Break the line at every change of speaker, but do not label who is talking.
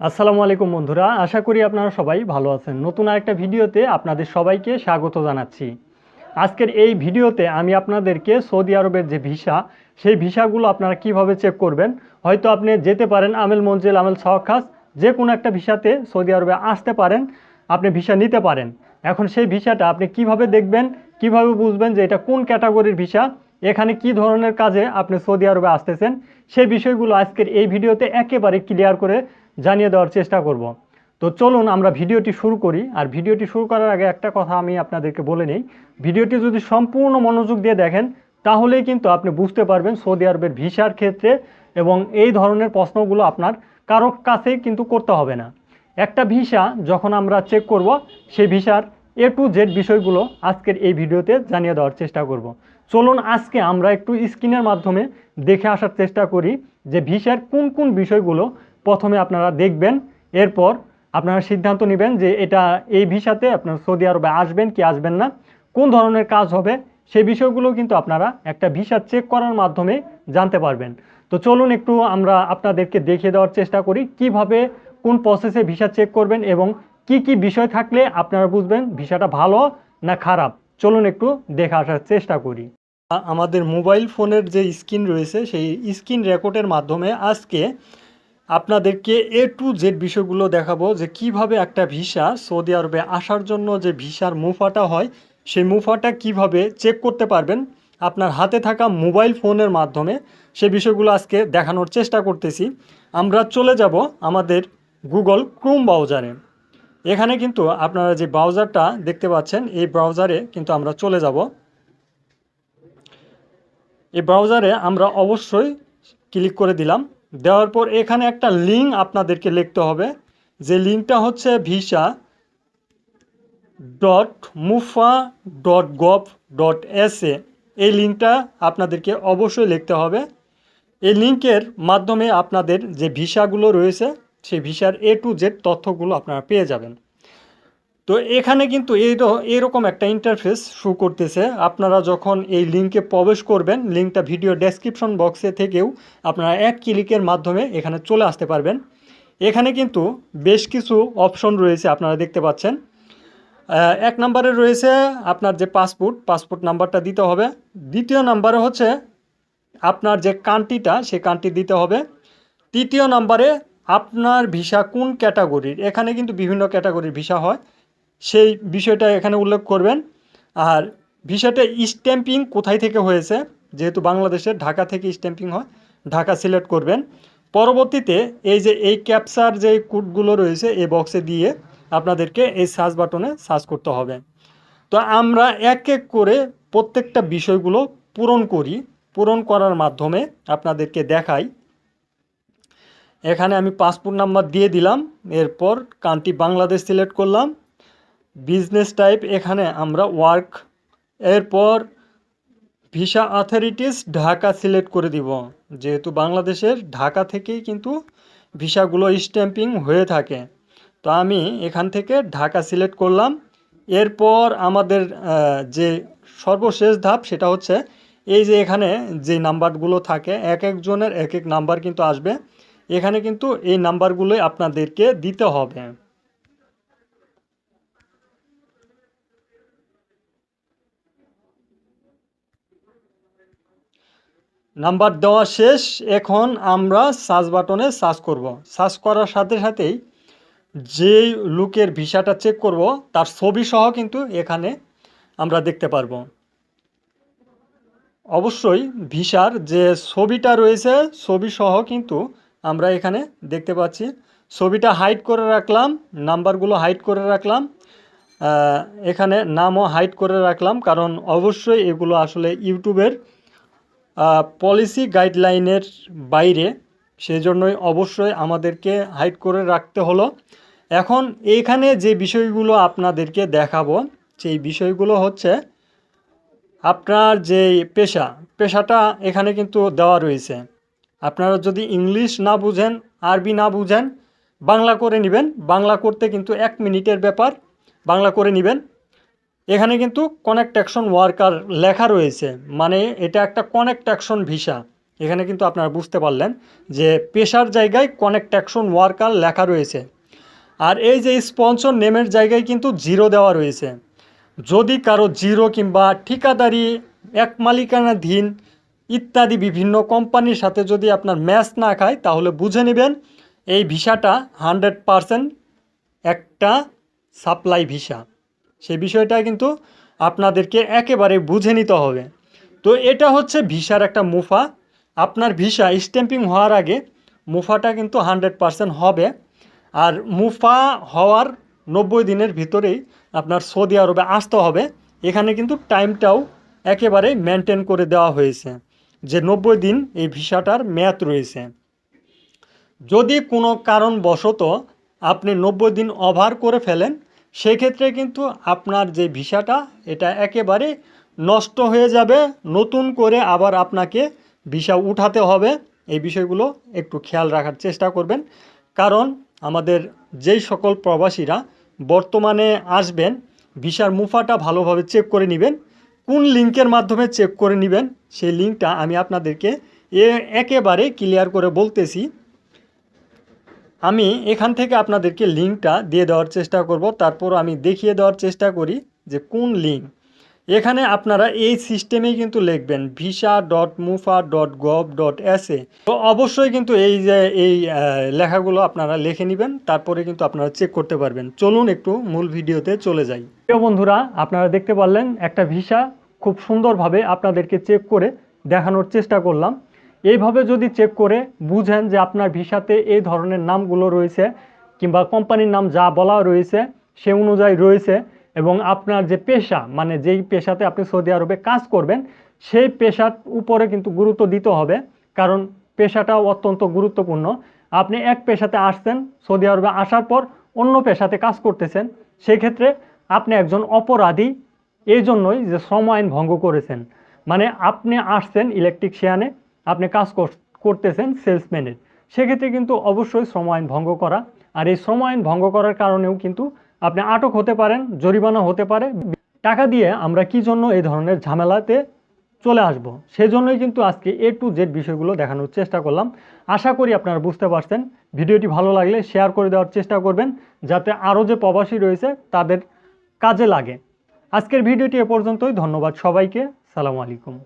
আসসালামু আলাইকুম বন্ধুরা, আশা করি আপনারা সবাই ভালো আছেন। নতুন আরেকটা ভিডিওতে আপনাদের সবাইকে স্বাগত জানাচ্ছি। আজকের এই ভিডিওতে আমি আপনাদেরকে সৌদি আরবের যে ভিসা, সেই ভিসাগুলো আপনারা কীভাবে চেক করবেন? হয়তো আপনি যেতে পারেন আমেল মঞ্জিল, আমেল সহখাস যে কোনো একটা ভিসাতে সৌদি আরবে আসতে পারেন, আপনি ভিসা নিতে পারেন। এখন সেই ভিসাটা আপনি কীভাবে দেখবেন, কীভাবে বুঝবেন যে এটা কোন ক্যাটাগরির ভিসা এখানে কি ধরনের কাজে আপনি সৌদি আরবে আসতেছেন সেই বিষয়গুলো আজকের এই ভিডিওতে একেবারে ক্লিয়ার করে জানিয়ে দেওয়ার চেষ্টা করব। তো চলুন আমরা ভিডিওটি শুরু করি। আর ভিডিওটি শুরু করার আগে একটা কথা আমি আপনাদেরকে বলে নিই। ভিডিওটি যদি সম্পূর্ণ মনোযোগ দিয়ে দেখেন, তাহলেই কিন্তু আপনি বুঝতে পারবেন সৌদি আরবের ভিসার ক্ষেত্রে এবং এই ধরনের প্রশ্নগুলো আপনার কারও কাছেই কিন্তু করতে হবে না। একটা ভিসা যখন আমরা চেক করব, সেই ভিসার এ টু জেড বিষয়গুলো আজকের এই ভিডিওতে জানিয়ে দেওয়ার চেষ্টা করব। চলুন আজকে আমরা একটু স্ক্রিনের মাধ্যমে দেখে আসার চেষ্টা করি যে ভিসার কোন কোন বিষয়গুলো প্রথমে আপনারা দেখবেন, এরপর আপনারা সিদ্ধান্ত নেবেন যে এটা এই ভিসাতে আপনার সৌদি আরবে আসবেন কি আসবেন না, কোন ধরনের কাজ হবে সেই বিষয়গুলো কিন্তু আপনারা একটা ভিসা চেক করার মাধ্যমে জানতে পারবেন। তো চলুন একটু আমরা আপনাদেরকে দেখিয়ে দেওয়ার চেষ্টা করি কীভাবে কোন প্রসেসে ভিসা চেক করবেন এবং কি কি বিষয় থাকলে আপনারা বুঝবেন ভিসাটা ভালো না খারাপ। চলুন একটু দেখে আসার চেষ্টা করি। আমাদের মোবাইল ফোনের যে স্ক্রিন রয়েছে, সেই স্ক্রিন রেকর্ডের মাধ্যমে আজকে আপনাদেরকে এ টু জেড বিষয়গুলো দেখাবো যে কীভাবে একটা ভিসা সৌদি আরবে আসার জন্য যে ভিসার মুফাটা হয়, সেই মুফাটা কীভাবে চেক করতে পারবেন। আপনার হাতে থাকা মোবাইল ফোনের মাধ্যমে সে বিষয়গুলো আজকে দেখানোর চেষ্টা করতেছি। আমরা চলে যাব আমাদের গুগল ক্রোম ব্রাউজারে। এখানে কিন্তু আপনারা যে ব্রাউজারটা দেখতে পাচ্ছেন, এই ব্রাউজারে কিন্তু আমরা চলে যাব। এই ব্রাউজারে আমরা অবশ্যই ক্লিক করে দিলাম। দেওয়ার পর এখানে একটা লিঙ্ক আপনাদেরকে লিখতে হবে। যে লিঙ্কটা হচ্ছে visa dot mofa dot gov dot S A এই লিঙ্কটা আপনাদেরকে অবশ্যই লিখতে হবে। এই লিঙ্কের মাধ্যমে আপনাদের যে ভিসাগুলো রয়েছে, সেই ভিসার এ টু জেড তথ্যগুলো আপনারা পেয়ে যাবেন। তো এখানে কিন্তু এই এরকম একটা ইন্টারফেস শো করতেছে। আপনারা যখন এই লিঙ্কে প্রবেশ করবেন লিঙ্কটা ভিডিও ডেসক্রিপশন বক্সে থেকেও আপনারা এক ক্লিকের মাধ্যমে এখানে চলে আসতে পারবেন। এখানে কিন্তু বেশ কিছু অপশন রয়েছে আপনারা দেখতে পাচ্ছেন। এক নম্বরে রয়েছে আপনার যে পাসপোর্ট পাসপোর্ট নাম্বারটা দিতে হবে। দ্বিতীয় নাম্বারে হচ্ছে আপনার যে কান্ট্রিটা সে কান্ট্রি দিতে হবে। তৃতীয় নাম্বারে আপনার ভিসা কোন ক্যাটাগরির এখানে কিন্তু বিভিন্ন ক্যাটাগরির ভিসা হয়। সেই বিষয়টা এখানে উল্লেখ করবেন। আর ভিসাটা স্ট্যাম্পিং কোথায় থেকে হয়েছে? যেহেতু বাংলাদেশের ঢাকা থেকে স্ট্যাম্পিং হয়, ঢাকা সিলেক্ট করবেন। পরবর্তীতে এই যে, এই ক্যাপচার যে কোডগুলো রয়েছে, এই বক্সে দিয়ে আপনাদেরকে এই সার্চ বাটনে সার্চ করতে হবে। তো আমরা এক এক করে প্রত্যেকটা বিষয়গুলো পূরণ করি। পূরণ করার মাধ্যমে আপনাদেরকে দেখাই। এখানে আমি পাসপোর্ট নাম্বার দিয়ে দিলাম। এরপর কান্ট্রি বাংলাদেশ সিলেক্ট করলাম। বিজনেস টাইপ এখানে আমরা ওয়ার্ক এরপর ভিসা অথরিটিস ঢাকা সিলেক্ট করে দিব। যেহেতু বাংলাদেশের ঢাকা থেকেই কিন্তু ভিসাগুলো স্ট্যাম্পিং হয়ে থাকে। তো আমি এখান থেকে ঢাকা সিলেক্ট করলাম। এরপর আমাদের যে সর্বশেষ ধাপ সেটা হচ্ছে এই যে এখানে যে নাম্বারগুলো থাকে, এক একজনের এক এক নাম্বার কিন্তু আসবে। এখানে কিন্তু এই নাম্বারগুলোই আপনাদেরকে দিতে হবে। নাম্বার দেওয়া শেষ। এখন আমরা সার্চ বাটনে সার্চ করব। সার্চ করার সাথে সাথেই যেই লুকের ভিসাটা চেক করব, তার ছবি সহ কিন্তু এখানে আমরা দেখতে পারব। অবশ্যই ভিসার যে ছবিটা রয়েছে ছবি সহ কিন্তু আমরা এখানে দেখতে পাচ্ছি। ছবিটা হাইড করে রাখলাম, নাম্বারগুলো হাইড করে রাখলাম। এখানে নামও হাইড করে রাখলাম, কারণ অবশ্যই এগুলো আসলে ইউটিউবের পলিসি গাইডলাইনের বাইরে সেজন্যই অবশ্যই আমাদেরকে হাইড করে রাখতে হলো। এখন এইখানে যে বিষয়গুলো আপনাদেরকে দেখাবো, সেই বিষয়গুলো হচ্ছে আপনার যে পেশা, পেশাটা এখানে কিন্তু দেওয়া রয়েছে। আপনারা যদি ইংলিশ না বুঝেন, আরবি না বুঝেন, বাংলা করে নেবেন। বাংলা করতে কিন্তু এক মিনিটের ব্যাপার। বাংলা করে নেবেন। এখানে কিন্তু কানেক্ট অ্যাকশন ওয়ার্কার লেখা রয়েছে মানে এটা একটা কানেক্ট অ্যাকশন ভিসা এখানে কিন্তু আপনারা বুঝতে পারলেন যে পেশার জায়গায় কনেক্ট্যাকশন ওয়ার্কার লেখা রয়েছে। আর এই যে স্পন্সর নেমের জায়গায় কিন্তু জিরো দেওয়া রয়েছে। যদি কারও জিরো কিংবা ঠিকাদারি, এক মালিকানাধীন ইত্যাদি বিভিন্ন কোম্পানির সাথে যদি আপনার ম্যাচ না খায়, তাহলে বুঝে নেবেন এই ভিসাটা হান্ড্রেড পারসেন্ট একটা সাপ্লাই ভিসা সেই বিষয়টা কিন্তু আপনাদেরকে একেবারে বুঝে নিতে হবে। তো এটা হচ্ছে ভিসার একটা মুফা। আপনার ভিসা স্ট্যাম্পিং হওয়ার আগে মুফাটা কিন্তু হান্ড্রেড পারসেন্ট হবে। আর মুফা হওয়ার নব্বই দিনের ভিতরেই আপনার সৌদি আরবে আসতে হবে। এখানে কিন্তু টাইমটাও একেবারে মেনটেন করে দেওয়া হয়েছে যে নব্বই দিন এই ভিসাটার মেয়াদ রয়েছে। যদি কোনো কারণবশত আপনি নব্বই দিন ওভার করে ফেলেন সেক্ষেত্রে কিন্তু আপনার যে ভিসাটা, এটা একেবারে নষ্ট হয়ে যাবে। নতুন করে আবার আপনাকে ভিসা উঠাতে হবে। এই বিষয়গুলো একটু খেয়াল রাখার চেষ্টা করবেন। কারণ আমাদের যেই সকল প্রবাসীরা বর্তমানে আসবেন, ভিসার মুফাটা ভালোভাবে চেক করে নেবেন। কোন লিঙ্কের মাধ্যমে চেক করে নেবেন, সেই লিঙ্কটা আমি আপনাদেরকে এ একেবারে ক্লিয়ার করে বলতেছি। আমি এখান থেকে আপনাদেরকে লিঙ্কটা দিয়ে দেওয়ার চেষ্টা করব। তারপর আমি দেখিয়ে দেওয়ার চেষ্টা করি যে কোন লিঙ্ক। এখানে আপনারা এই সিস্টেমেই কিন্তু লিখবেন visa dot mofa dot gov dot S তো অবশ্যই কিন্তু এই যে, এই লেখাগুলো আপনারা লিখে নেবেন, তারপরে কিন্তু আপনারা চেক করতে পারবেন। চলুন একটু মূল ভিডিওতে চলে যাই। প্রিয় বন্ধুরা, আপনারা দেখতে পারলেন একটা ভিসা খুব সুন্দরভাবে আপনাদেরকে চেক করে দেখানোর চেষ্টা করলাম। এইভাবে যদি চেক করে বুঝেন যে আপনার ভিসাতে এই ধরনের নামগুলো রয়েছে কিংবা কোম্পানির নাম যা বলা রয়েছে সে অনুযায়ী রয়েছে এবং আপনার যে পেশা মানে যেই পেশাতে আপনি সৌদি আরবে কাজ করবেন, সেই পেশার উপরে কিন্তু গুরুত্ব দিতে হবে। কারণ পেশাটাও অত্যন্ত গুরুত্বপূর্ণ। আপনি এক পেশাতে আসছেন, সৌদি আরবে আসার পর অন্য পেশাতে কাজ করতেছেন, সেক্ষেত্রে আপনি একজন অপরাধী। এই জন্যই যে শ্রম আইন ভঙ্গ করেছেন। মানে আপনি আসছেন ইলেকট্রিশিয়ানে আপনি কাজ কর- করতেছেন সেলসম্যানের সেক্ষেত্রে কিন্তু অবশ্যই শ্রম আইন ভঙ্গ করা। আর এই শ্রম আইন ভঙ্গ করার কারণেও কিন্তু আপনি আটক হতে পারেন, জরিমানা হতে পারে। টাকা দিয়ে আমরা কি জন্য এই ধরনের ঝামেলাতে চলে আসব? সেজন্যই কিন্তু আজকে এ টু জেড বিষয়গুলো দেখানোর চেষ্টা করলাম। আশা করি আপনারা বুঝতে পারছেন। ভিডিওটি ভালো লাগলে শেয়ার করে দেওয়ার চেষ্টা করবেন, যাতে আরও যে প্রবাসী রয়েছে তাদের কাজে লাগে। আজকের ভিডিওটি এ পর্যন্তই। ধন্যবাদ সবাইকে। সালামু আলাইকুম।